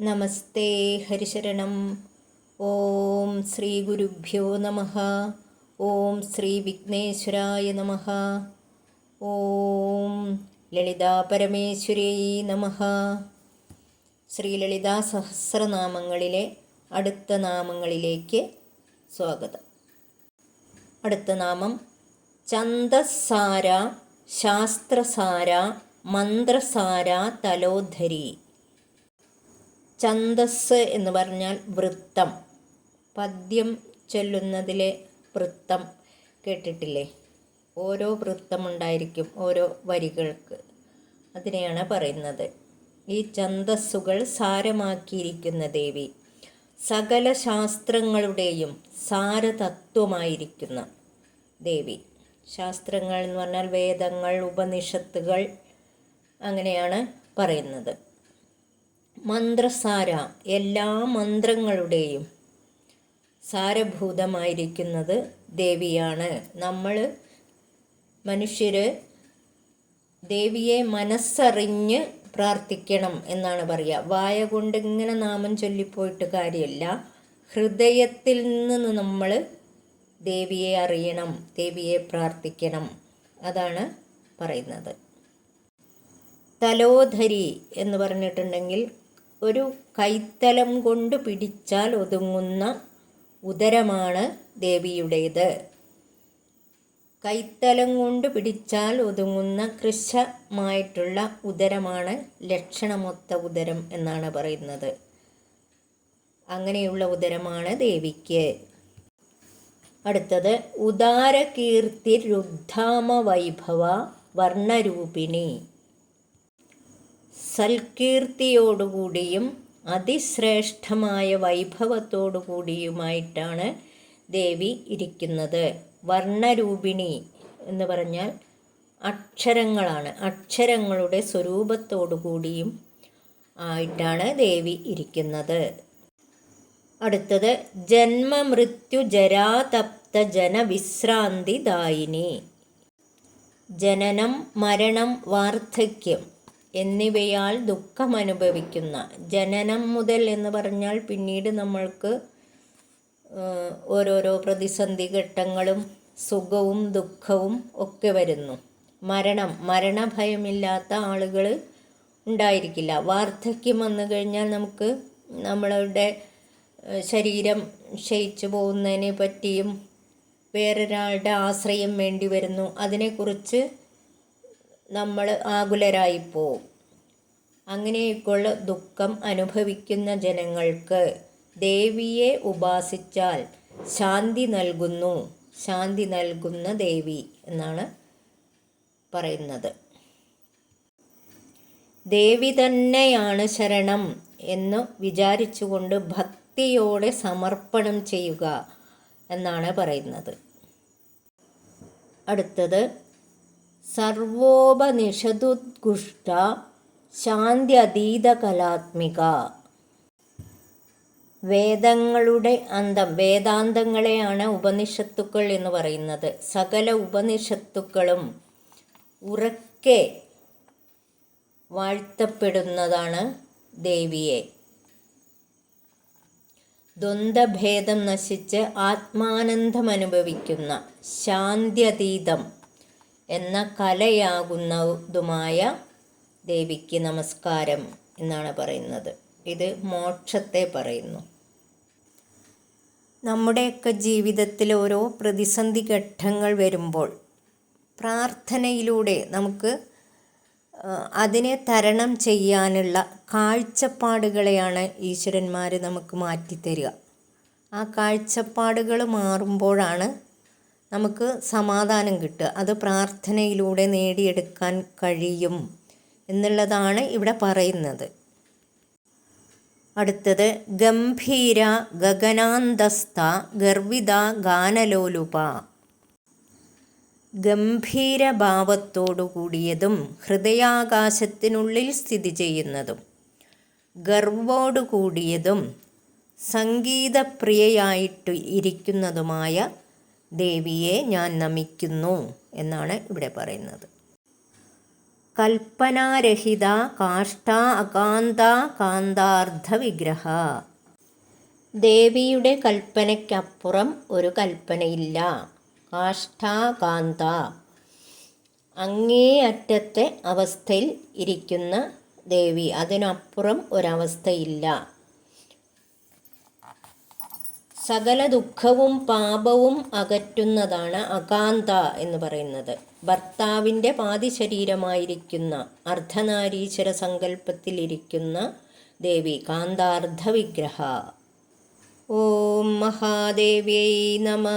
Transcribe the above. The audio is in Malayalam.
നമസ്തേ ഹരിശരണം. ഓം ശ്രീ ഗുരുഭ്യോ നമ. ഓം ശ്രീ വിഘ്നേശ്വരായ നമ. ഓം ലളിതാ പരമേശ്വരേ നമ. ശ്രീ ലളിതാ സഹസ്രനാമങ്ങളിലെ അടുത്ത നാമങ്ങളിലേക്ക് സ്വാഗതം. അടുത്ത നാമം ചന്ദസാര ശാസ്ത്രസാര മന്ത്രസാര തലോധരി. ഛന്ദസ് എന്ന് പറഞ്ഞാൽ വൃത്തം. പദ്യം ചൊല്ലുന്നതിലെ വൃത്തം കേട്ടിട്ടില്ലേ? ഓരോ വൃത്തമുണ്ടായിരിക്കും ഓരോ വരികൾക്ക്. അതിനെയാണ് പറയുന്നത്. ഈ ഛന്ദസ്സുകൾ സാരമാക്കിയിരിക്കുന്ന ദേവി. സകല ശാസ്ത്രങ്ങളുടെയും സാരതത്വമായിരിക്കുന്ന ദേവി. ശാസ്ത്രങ്ങൾ എന്ന് പറഞ്ഞാൽ വേദങ്ങൾ ഉപനിഷത്തുകൾ അങ്ങനെയാണ് പറയുന്നത്. മന്ത്രസാര എല്ലാ മന്ത്രങ്ങളുടെയും സാരഭൂതമായിരിക്കുന്നത് ദേവിയാണ്. നമ്മൾ മനുഷ്യർ ദേവിയെ മനസ്സറിഞ്ഞ് പ്രാർത്ഥിക്കണം എന്നാണ് പറയുക വായ കൊണ്ട് ഇങ്ങനെ നാമം ചൊല്ലിപ്പോയിട്ട് കാര്യമില്ല ഹൃദയത്തിൽ നിന്ന് നമ്മൾ ദേവിയെ അറിയണം ദേവിയെ പ്രാർത്ഥിക്കണം. അതാണ് പറയുന്നത്. തലോധരി എന്ന് പറഞ്ഞിട്ടുണ്ടെങ്കിൽ ഒരു കൈത്തലം കൊണ്ട് പിടിച്ചാൽ ഒതുങ്ങുന്ന ഉദരമാണ് ദേവിയുടേത്. കൈത്തലം കൊണ്ട് പിടിച്ചാൽ ഒതുങ്ങുന്ന കൃശമായിട്ടുള്ള ഉദരമാണ് ലക്ഷണമൊത്ത ഉദരം എന്നാണ് പറയുന്നത്. അങ്ങനെയുള്ള ഉദരമാണ് ദേവിക്ക്. അടുത്തത് ഉദാരകീർത്തി രുദ്ധാമ വൈഭവ വർണരൂപിണി. സൽകീർത്തിയോടുകൂടിയും അതിശ്രേഷ്ഠമായ വൈഭവത്തോടുകൂടിയുമായിട്ടാണ് ദേവി ഇരിക്കുന്നത്. വർണരൂപിണി എന്ന് പറഞ്ഞാൽ അക്ഷരങ്ങളാണ്. അക്ഷരങ്ങളുടെ സ്വരൂപത്തോടുകൂടിയും ആയിട്ടാണ് ദേവി ഇരിക്കുന്നത്. അടുത്തത് ജന്മമൃത്യു ജരാതപ്ത ജനവിശ്രാന്തിദായിനി. ജനനം മരണം വാർദ്ധക്യം. എന്നിവയാൽ ദുഃഖം അനുഭവിക്കുന്ന ജനനം മുതൽ എന്ന് പറഞ്ഞാൽ പിന്നീട് നമ്മൾക്ക് ഓരോരോ പ്രതിസന്ധി ഘട്ടങ്ങളും സുഖവും ദുഃഖവും ഒക്കെ വരുന്നു. മരണം മരണഭയമില്ലാത്ത ആളുകൾ ഉണ്ടായിരിക്കില്ല. വാർദ്ധക്യം വന്നു കഴിഞ്ഞാൽ നമുക്ക് നമ്മളുടെ ശരീരം ക്ഷയിച്ചു പോകുന്നതിനെ പറ്റിയും വേറൊരാളുടെ ആശ്രയം വേണ്ടി വരുന്നു. അതിനെക്കുറിച്ച് നമ്മൾ ആകുലരായിപ്പോവും. അങ്ങനെയൊക്കെയുള്ള ദുഃഖം അനുഭവിക്കുന്ന ജനങ്ങൾക്ക് ദേവിയെ ഉപാസിച്ചാൽ ശാന്തി നൽകുന്നു. ശാന്തി നൽകുന്ന ദേവി എന്നാണ് പറയുന്നത്. ദേവി തന്നെയാണ് ശരണം എന്ന് വിചാരിച്ചുകൊണ്ട് ഭക്തിയോടെ സമർപ്പണം ചെയ്യുക എന്നാണ് പറയുന്നത്. അടുത്തത് സർവോപനിഷതുദ്ഗുഷ്ട ശാന്ത്യതീതകലാത്മിക. വേദങ്ങളുടെ അന്തം വേദാന്തങ്ങളെയാണ് ഉപനിഷത്തുക്കൾ എന്ന് പറയുന്നത്. സകല ഉപനിഷത്തുക്കളും ഉറക്കെ വാഴ്ത്തപ്പെടുന്നതാണ് ദേവിയെ. ദ്വന്ദ്ഭേദം നശിച്ച് ആത്മാനന്ദം അനുഭവിക്കുന്ന ശാന്ത്യതീതം എന്ന കലയാകുന്നതുമായ ദേവിക്ക് നമസ്കാരം എന്നാണ് പറയുന്നത്. ഇത് മോക്ഷത്തെ പറയുന്നു. നമ്മുടെയൊക്കെ ജീവിതത്തിൽ ഓരോ പ്രതിസന്ധി ഘട്ടങ്ങൾ വരുമ്പോൾ പ്രാർത്ഥനയിലൂടെ നമുക്ക് അതിനെ തരണം ചെയ്യാനുള്ള കാഴ്ചപ്പാടുകളെയാണ് ഈശ്വരന്മാർ നമുക്ക് മാറ്റിത്തരിക. ആ കാഴ്ചപ്പാടുകൾ മാറുമ്പോഴാണ് നമുക്ക് സമാധാനം കിട്ടുക. അത് പ്രാർത്ഥനയിലൂടെ നേടിയെടുക്കാൻ കഴിയും എന്നുള്ളതാണ് ഇവിടെ പറയുന്നത്. അടുത്തത് ഗംഭീര ഗഗനാന്തസ്ഥ ഗർവിത ഗാനലോലുപ. ഗംഭീര ഭാവത്തോടു കൂടിയതും ഹൃദയാകാശത്തിനുള്ളിൽ സ്ഥിതി ചെയ്യുന്നതും ഗർവോടു കൂടിയതും സംഗീതപ്രിയയായിട്ട് ഇരിക്കുന്നതുമായ ദേവിയെ ഞാൻ നമിക്കുന്നു എന്നാണ് ഇവിടെ പറയുന്നത്. കൽപ്പനാരഹിത കാഷ്ട അകാന്ത കാന്താർദ്ധ വിഗ്രഹ. ദേവിയുടെ കൽപ്പനയ്ക്കപ്പുറം ഒരു കൽപ്പനയില്ല. കാഷ്ടാകാന്ത അങ്ങേയറ്റത്തെ അവസ്ഥയിൽ ഇരിക്കുന്ന ദേവി. അതിനപ്പുറം ഒരവസ്ഥയില്ല. സകല ദുഃഖവും പാപവും അകറ്റുന്നതാണ് അകാന്ത എന്ന് പറയുന്നത്. ഭർത്താവിന്റെ പാതിശരീരമായിരിക്കുന്ന അർദ്ധനാരീശ്വര സങ്കല്പത്തിലിരിക്കുന്ന ദേവി കാന്താർദ്ധ വിഗ്രഹ ഓം മഹാദേവ്യൈ നമ.